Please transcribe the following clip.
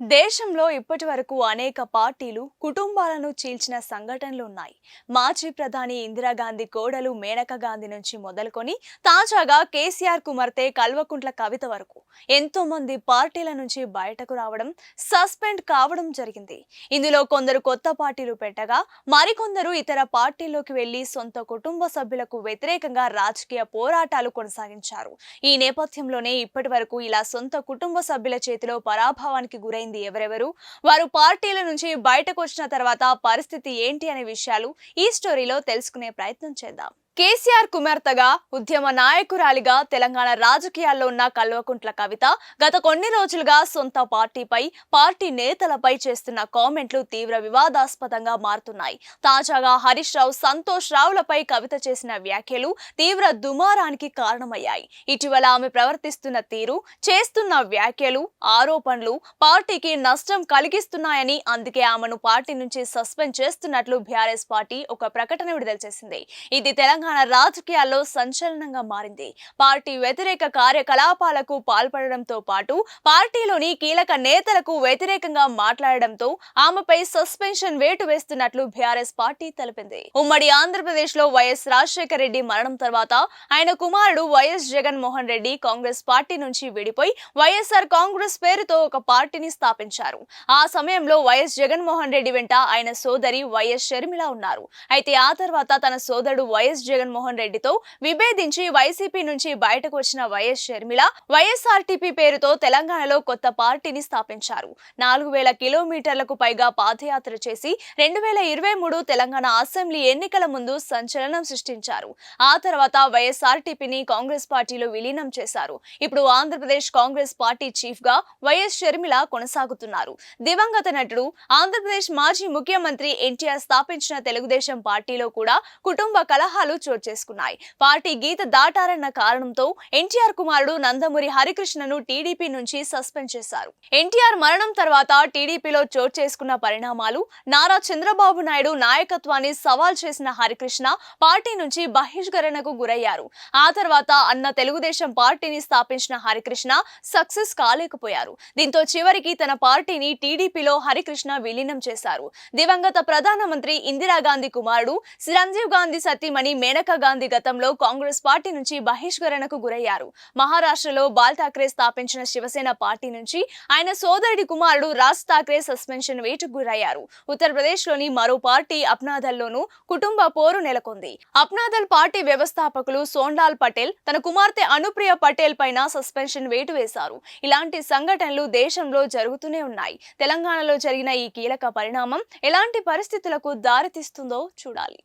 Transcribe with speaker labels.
Speaker 1: దేశంలో ఇప్పటి వరకు అనేక పార్టీలు కుటుంబాలను చీల్చిన సంఘటనలు ఉన్నాయి. మాజీ ప్రధాని ఇందిరాగాంధీ కోడలు మేనకా గాంధీ నుంచి మొదలుకొని తాజాగా కేసీఆర్ కుమార్తె కల్వకుంట్ల కవిత వరకు ఎంతో మంది పార్టీల నుంచి బయటకు రావడం సస్పెండ్ కావడం జరిగింది. ఇందులో కొందరు కొత్త పార్టీలు పెట్టగా మరికొందరు ఇతర పార్టీల్లోకి వెళ్ళి సొంత కుటుంబ సభ్యులకు వ్యతిరేకంగా రాజకీయ పోరాటాలు కొనసాగించారు. ఈ నేపథ్యంలోనే ఇప్పటి వరకు ఇలా సొంత కుటుంబ సభ్యుల చేతిలో పరాభవానికి గురైంది. ఎవరెవరు? వారు పార్టీల నుంచి బయటకు వచ్చిన తర్వాత పరిస్థితి ఏంటి అనే విషయాలు ఈ స్టోరీలో తెలుసుకునే ప్రయత్నం చేద్దాం. కేసీఆర్ కుమార్తెగా ఉద్యమ నాయకురాలిగా తెలంగాణ రాజకీయాల్లో ఉన్న కల్వకుంట్ల కవిత గత కొన్ని రోజులుగా సొంత పార్టీపై పార్టీ నేతలపై చేస్తున్న కామెంట్లు తీవ్ర వివాదాస్పదంగా మారుతున్నాయి. తాజాగా హరీష్ రావు సంతోష్ రావులపై కవిత చేసిన వ్యాఖ్యలు తీవ్ర దుమారానికి కారణమయ్యాయి. ఇటీవల ఆమె ప్రవర్తిస్తున్న తీరు చేస్తున్న వ్యాఖ్యలు ఆరోపణలు పార్టీకి నష్టం కలిగిస్తున్నాయని అందుకే ఆమెను పార్టీ నుంచి సస్పెండ్ చేస్తున్నట్లు బీఆర్ఎస్ పార్టీ ఒక ప్రకటన విడుదల చేసింది. ఇది తెలంగాణ రాజకీయాల్లో సంచలనంగా మారింది. పార్టీ వ్యతిరేక కార్యకలాపాలకు పాల్పడడంతో పాటు పార్టీలోని కీలక నేతలకు వ్యతిరేకంగా మాట్లాడడంతో ఆమెపై సస్పెన్షన్ వేటు వేస్తున్నట్లు బీఆర్ఎస్ పార్టీ తెలిపింది. ఉమ్మడి ఆంధ్రప్రదేశ్లో వైఎస్ రాజశేఖర రెడ్డి మరణం తర్వాత ఆయన కుమారుడు వైఎస్ జగన్ మోహన్ రెడ్డి కాంగ్రెస్ పార్టీ నుంచి విడిపోయి వైఎస్ఆర్ కాంగ్రెస్ పేరుతో ఒక పార్టీని స్థాపించారు. ఆ సమయంలో వైఎస్ జగన్మోహన్ రెడ్డి వెంట ఆయన సోదరి వైఎస్ షర్మిల ఉన్నారు. అయితే ఆ తర్వాత తన సోదరుడు వైఎస్ జగన్మోహన్ రెడ్డితో విభేదించి వైసీపీ నుంచి బయటకు వచ్చిన వైఎస్ షర్మిల వైఎస్ఆర్టీపీ పేరుతో తెలంగాణలో కొత్త పార్టీని స్థాపించారు. నాలుగు వేల కిలోమీటర్లకు పైగా పాదయాత్ర చేసి రెండు వేల ఇరవై మూడు తెలంగాణ అసెంబ్లీ ఎన్నికల ముందు సంచలనం సృష్టించారు. ఆ తర్వాత వైఎస్ఆర్టీపీని కాంగ్రెస్ పార్టీలో విలీనం చేశారు. ఇప్పుడు ఆంధ్రప్రదేశ్ కాంగ్రెస్ పార్టీ చీఫ్గా వైఎస్ షర్మిల కొనసాగుతున్నారు. దివంగత నటుడు ఆంధ్రప్రదేశ్ మాజీ ముఖ్యమంత్రి ఎన్టీఆర్ స్థాపించిన తెలుగుదేశం పార్టీలో కూడా కుటుంబ కలహాలు చోటు చేసుకున్నాయి. పార్టీ గీత దాటారన్న కారణంతో ఎన్టీఆర్ కుమారుడు నందమూరి హరికృష్ణను టీడీపీ నుంచి సస్పెండ్ చేశారు. ఎన్టీఆర్ మరణం తర్వాత టీడీపీలో చోటు చేసుకున్న పరిణామాలు నారా చంద్రబాబు నాయుడు నాయకత్వాన్ని సవాల్ చేసిన హరికృష్ణ పార్టీ నుంచి బహిష్కరణకు గురయ్యారు. ఆ తర్వాత అన్న తెలుగుదేశం పార్టీని స్థాపించిన హరికృష్ణ సక్సెస్ కాలేకపోయారు. దీంతో చివరికి తన పార్టీని టీడీపీలో హరికృష్ణ విలీనం చేశారు. దివంగత ప్రధానమంత్రి ఇందిరాగాంధీ కుమారుడు చిరంజీవ్ గాంధీ సతీమణి మేనకా గాంధీ గతంలో కాంగ్రెస్ పార్టీ నుంచి బహిష్కరణకు గురయ్యారు. మహారాష్ట్రలో బాల్ ఠాక్రే స్థాపించిన శివసేన పార్టీ నుంచి ఆయన సోదరుడి కుమారుడు రాజ్ ఠాక్రే సస్పెన్షన్ వేటుకు గురయ్యారు. ఉత్తరప్రదేశ్లోని మరో పార్టీ అప్నాదల్లోనూ కుటుంబ పోరు నెలకొంది. అప్నాదల్ పార్టీ వ్యవస్థాపకులు సోన్లాల్ పటేల్ తన కుమార్తె అనుప్రియ పటేల్ పైన సస్పెన్షన్ వేటు వేశారు. ఇలాంటి సంఘటనలు దేశంలో జరుగుతూనే ఉన్నాయి. తెలంగాణలో జరిగిన ఈ కీలక పరిణామం ఎలాంటి పరిస్థితులకు దారితీస్తుందో చూడాలి.